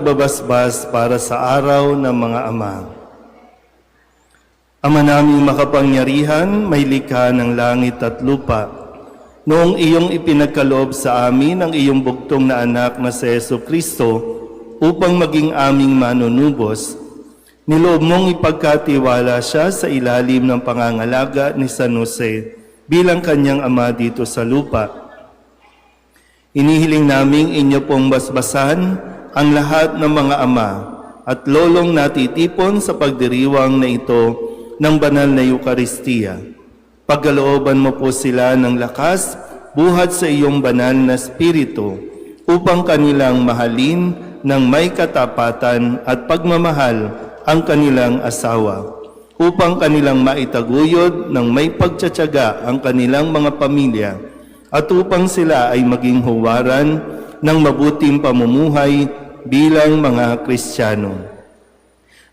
babasbas para sa araw ng mga ama. Ama naming makapangyarihan, may likha ng langit at lupa. Noong iyong ipinagkaloob sa amin ang iyong bugtong na anak na si Yeso Kristo upang maging aming manunubos, niloob mong ipagkatiwala siya sa ilalim ng pangangalaga ni San Jose bilang kanyang ama dito sa lupa. Inihiling naming inyo pong basbasan ang lahat ng mga ama at lolong natitipon sa pagdiriwang na ito ng banal na Eukaristiya. Pagkalooban mo po sila ng lakas, buhat sa iyong banal na spirito, upang kanilang mahalin ng may katapatan at pagmamahal ang kanilang asawa, upang kanilang maitaguyod ng may pagtsatsaga ang kanilang mga pamilya, at upang sila ay maging huwaran ng mabuting pamumuhay bilang mga Kristiyano.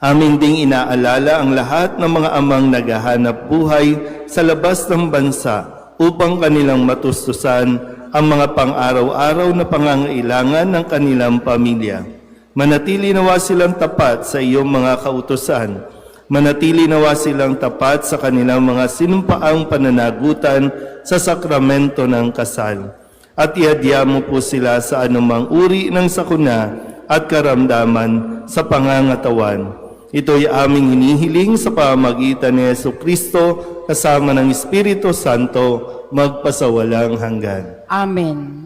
Aming ding inaalala ang lahat ng mga amang naghahanap buhay sa labas ng bansa upang kanilang matustusan ang mga pang-araw-araw na pangangailangan ng kanilang pamilya. Manatili nawa silang tapat sa iyong mga kautosan. Manatili nawa silang tapat sa kanilang mga sinumpaang pananagutan sa sakramento ng kasal. At ihadya mo po sila sa anumang uri ng sakuna at karamdaman sa pangangatawan. Ito'y aming hinihiling sa pamagitan ni Yesu Kristo kasama ng Espiritu Santo magpasawalang hanggan. Amen.